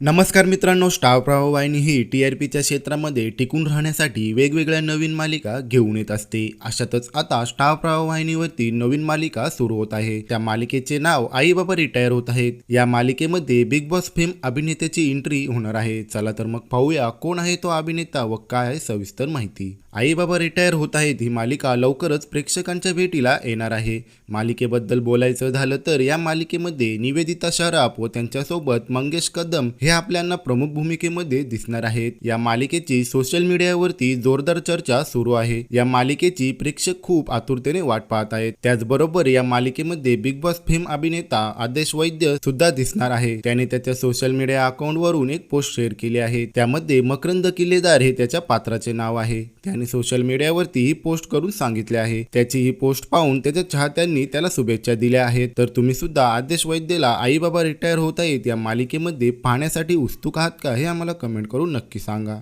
नमस्कार मित्रांनो स्टार प्रवाह वाहिनी ही टी आर पीच्या क्षेत्रामध्ये टिकून राहण्यासाठी वेगवेगळ्या नवीन मालिका घेऊन येत असते. अशातच आता स्टार प्रवाह वाहिनीवरती नवीन मालिका सुरू होत आहे. त्या मालिकेचे नाव आई बाबा रिटायर होत आहेत. या मालिकेमध्ये बिग बॉस फेम अभिनेत्याची एंट्री होणार आहे. चला तर मग पाहूया कोण आहे तो अभिनेता व काय आहे सविस्तर माहिती. आई बाबा रिटायर होत आहेत ही मालिका लवकरच प्रेक्षकांच्या भेटीला येणार आहे. मालिकेबद्दल बोलायचं झालं तर या मालिकेमध्ये निवेदिता शराफ व त्यांच्यासोबत मंगेश कदम हे आपल्याला प्रमुख भूमिकेमध्ये दिसणार आहेत. या मालिकेची सोशल मीडियावरती जोरदार चर्चा सुरू आहे. या मालिकेची प्रेक्षक खूप आतुरतेने वाट पाहत आहेत. त्याचबरोबर या मालिकेमध्ये बिग बॉस फेम अभिनेता आदेश वैद्य सुद्धा दिसणार आहे. त्याने त्याच्या सोशल मीडिया अकाउंटवरून एक पोस्ट शेअर केली आहे. त्यामध्ये मकरंद किल्लेदार हे त्याच्या पात्राचे नाव आहे. त्याने सोशल मीडियावरती ही पोस्ट करून सांगितले आहे. त्याची ही पोस्ट पाहून त्याच्या चाहत्यांनी त्याला शुभेच्छा दिल्या आहेत. तर तुम्ही सुद्धा आदेश वैद्यला आई बाबा रिटायर होत आहेत या मालिकेमध्ये पाहण्यासाठी पाहण्यासाठी उत्सुक आहात का हे आम्हाला कमेंट करून नक्की सांगा.